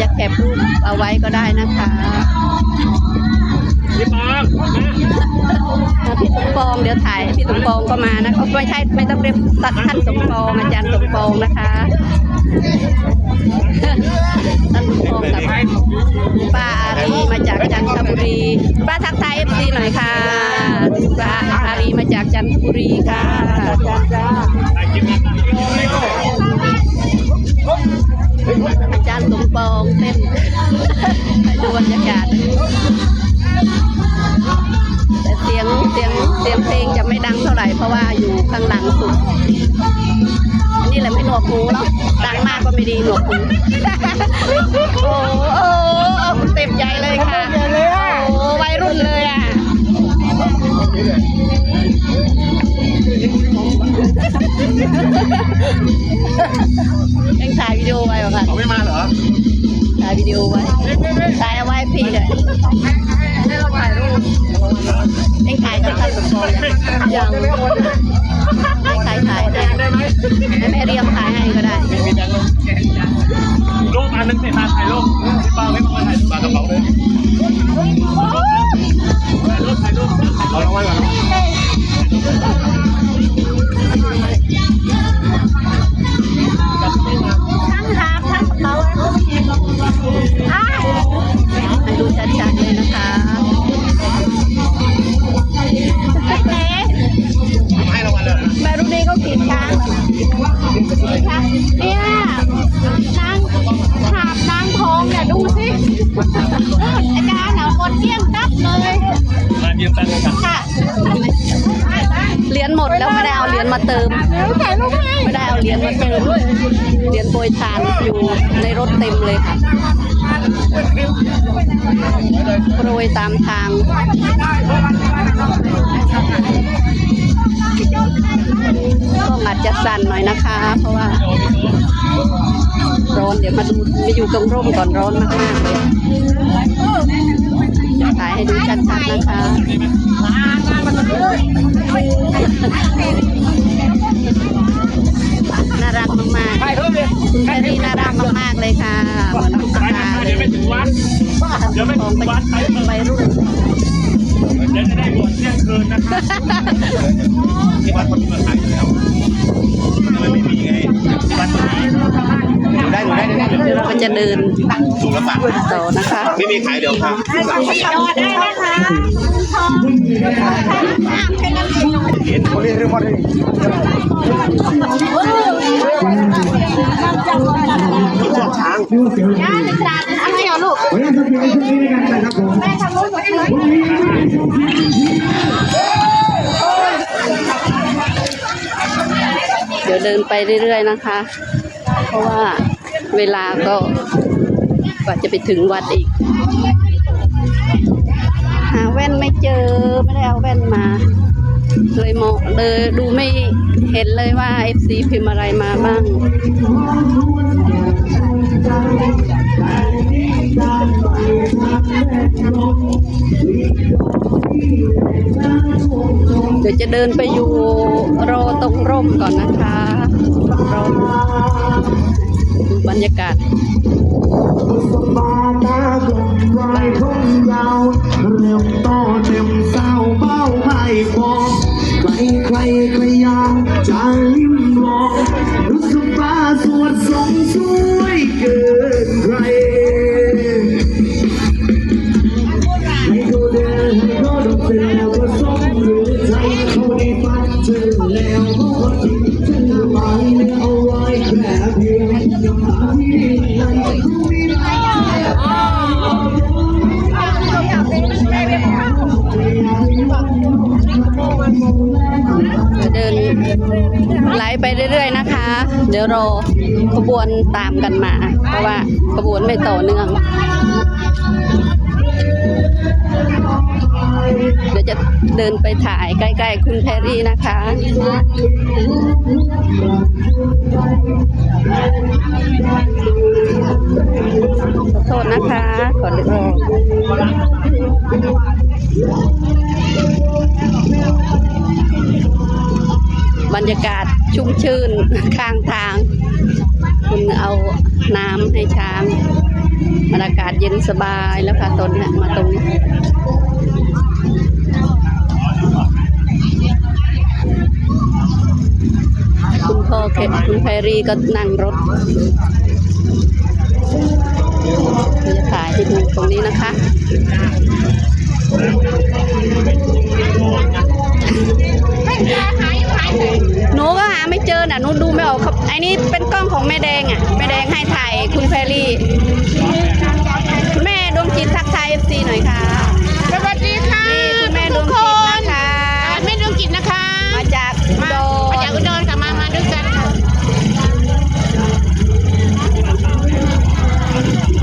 จะแคปรูปเอาไว้ก็ได้นะคะพี่ปองพี่สมปองเดี๋ยวถ่ายพี่สมปองก็มานะคะไม่ใช่ไม่ต้องเรียกตัดท่านสมปองอาจารย์สมปองนะคะท่านสมปองกับป้าอารีมาจากจันทบุรีป้าทักทายเอฟซีหน่อยค่ะป้าอารีมาจากจันทบุรีค่ะ ดีหนวกหูโอ้โอ้โหเต็มใจเลยค่ะ โอ้วัยรุ่นเลยอะยังถ่ายวิดีโอไว้ป่ะคะเขาไม่มาเหรอถ่ายวิดีโอไว้ถ่ายเอาไว้พี่เลย ให้เราถ่ายรูปไอ็งถ่ายกับท่ายยังให้ใครถ่ายให้ให้แม่เรียมถ่ายให้ก็ได้ รูปอันนึงสิมาถ่ายรูป เติมไม่ได้เอาเหรียญมาเติมเหรียญโปรยทานอยู่ในรถเต็มเลยค่ะโปรยตามทางก็อาจจะสั่นหน่อยนะคะ เพราะว่า ร้อนเดี๋ยวมาดูมาอยู่ตรงร่มก่อนร้อนมากๆเลยถ่ายให้ดูชัดๆนะคะ น่ารักมากถ่ายรูปเลยๆคุณแครี่น่ารักมากๆเลยค่ะเหมือนตุ๊กถ่ายตาเลเดี๋ยยวไปถึงวัดเดี๋ยวไปขถึองงวัดไปไปรุ่นเดี๋ยวจะได้บวชเที่ยงคืนนะครับที่วัดคนเมืองไทยแล้วมันไม่มีไงวัดดูได้ดูได้ดูได้เดี๋ยวเราก็จะเดินสูงละบาทต่อนะคะ ไม่มีขายเดี๋ยวครับเห็นเขาเรียก เรื่องว่าช้างอะไรเหรอลูกเดี๋ยวเดินไปเรื่อยๆนะคะ เพราะว่าเวลาก็กว่าจะไปถึงวัดอีก หาแว่นไม่เจอไม่ได้เอาแว่นมาเลยมองเลยดูไม่เห็นเลยว่า FC พิมพ์อะไรมาบ้าง เดี๋ยวจะเดินไปอยู่รอตรงร่มก่อนนะคะรอ ดี๋ยวรอขบวนตามกันมา เพราะว่าขบวนไม่ต่อเนื่อง เดี๋ยวจะเดินไปถ่ายใกล้ๆคุณแพรรี่นะคะ ขอโทษนะคะ ขอเลือก บรรยากาศชุ่มชื่นข้างทาง คุณเอาน้ำให้ช้างบรรยากาศเย็นสบายแล้วค่ะตอนนี้มาตรงนี้คุณพ่อเคคุณแพรีก็นั่งรถจะถ่ายให้ดูตรงนี้นะคะ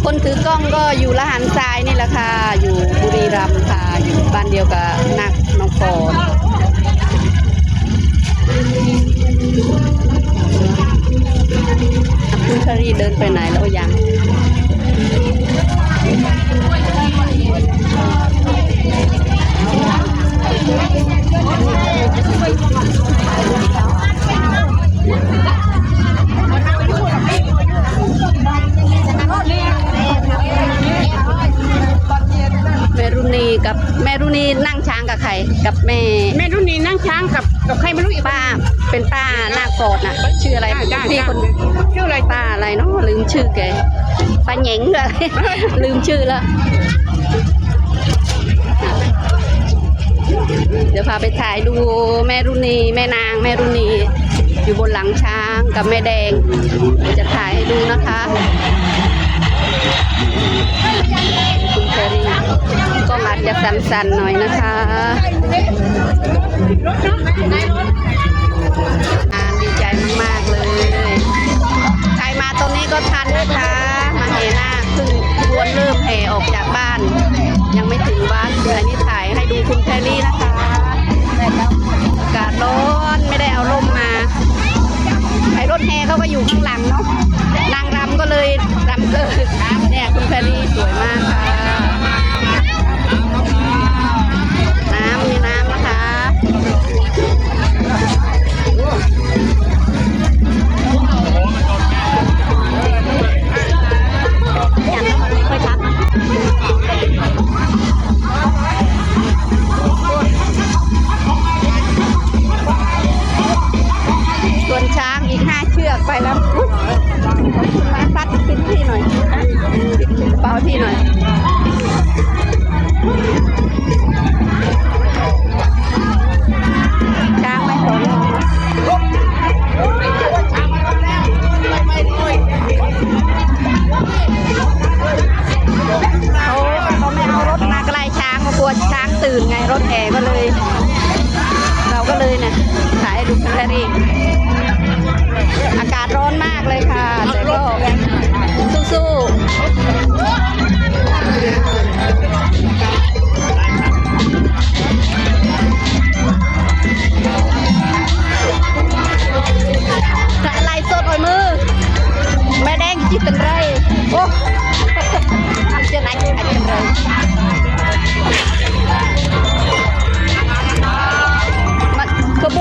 คนถือกล้องก็อยู่ละหันทรายนี่แหละค่ะ อยู่บุรีรัมย์ค่ะ อยู่บ้านเดียวกับนักน้องปอนคุณชารีเดินไปไหนแล้วยัง กับกับใครไม่รู้อีกป้า เป็นป้านาคฟอดน่ะชื่ออะไรจ้าจ้าพี่คนชื่ออะไรป้าอะไรเนาะลืมชื่อแกป้าเหญิงเลยลืมชื่อแล้วเดี๋ยวพาไปถ่ายดูแม่รุณีแม่นางแม่รุณีอยู่บนหลังช้างกับแม่แดงเดี๋ยวจะถ่ายให้ดูนะคะคุณเชอรี่ ก็อาจจะสั่นๆหน่อยนะคะอ่าดีใจมากๆเลย ใครมาตรงนี้ก็ทันนะคะ มาเฮนาคเพิ่งขบวนเริ่มแห่ออกจากบ้าน ยังไม่ถึงบ้านเดี๋ยวอันนี้ถ่ายให้ดูคุณแพรรี่นะคะอากาศร้อนไม่ได้เอาร่มมา รถแห่เขาก็อยู่ข้างหลังเนาะนางรำก็เลยรำเกิดเนี่ยคุณแพรรี่สวยมากค่ะ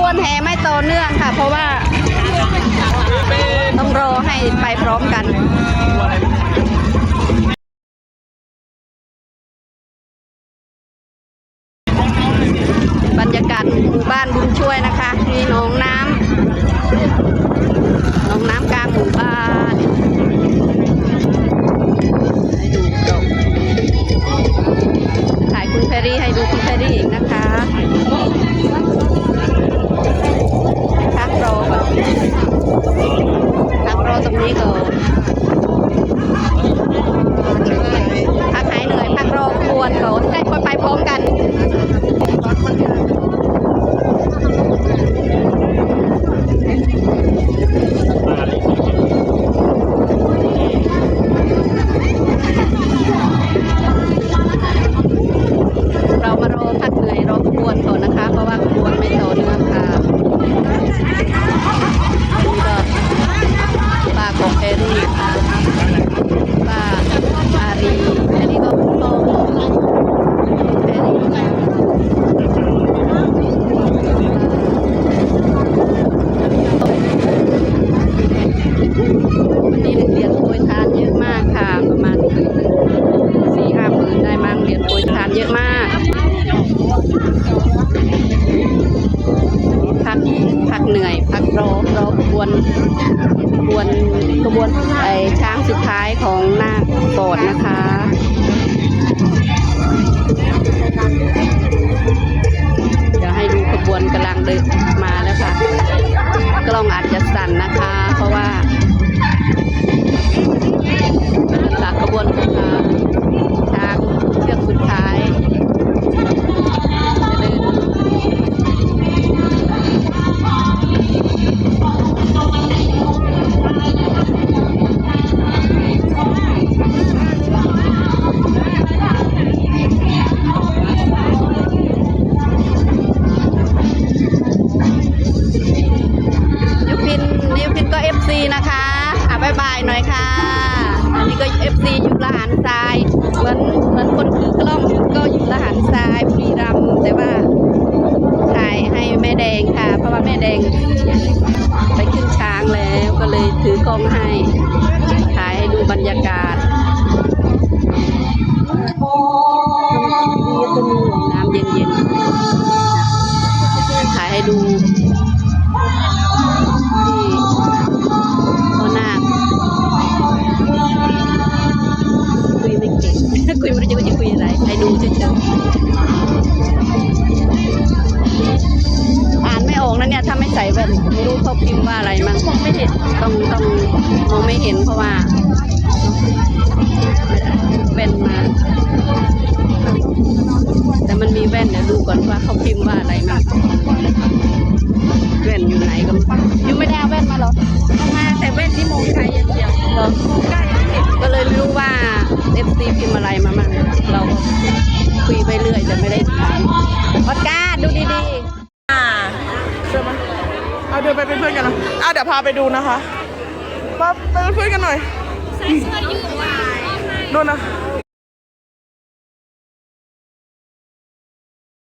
วนแห่ไม่ต่อเนื่องค่ะ เพราะว่าต้องรอให้ไปพร้อมกันบรรยากาศหมู่บ้านบุญช่วยนะคะ มีหนองน้ำหนองน้ำ พักรอตรงนี้ก่ ไปขึ้นช้างแล้วก็เลยถือกล้องให้ ถ่ายให้ดูบรรยากาศ น้ำเย็นๆถ่ายให้ดูที่พ่อนาคคุยไม่เก่งคุยไม่รู้จะคุยอะไรให้ดูเฉยๆ นไม่ออกนะเนี่ยถ้าไม่ใส่แว่นไม่รู้เขาพิมพ์ว่าอะไรมั้งมองไม่เห็นต้องต้องมองไม่เห็นเพราะว่าแว่นมา แต่มันมีแว่นเดี๋ยวดูก่อนว่าเขาพิมพ์ว่าอะไรมั้งแว่นอยู่ไหนก็ไม่รู้ยังไม่ได้เอาแว่นมาเหรอเอามาแต่แว่นที่มองไกลอย่างเดียวเหรอมองใกล้ก็เลยไม่รู้ว่าเอฟซีพิมพ์อะไรมามั่งเราก็คุยไปเรื่อยแต่ไม่ได้ถามออสการ์ดูดีๆ นไปเป็นเพื่อนกันนะอะเดี๋ยวพาไปดูนะคะมาไปเป็นเพื่อนกันหน่อยใส่เสื้อยืดดูนะ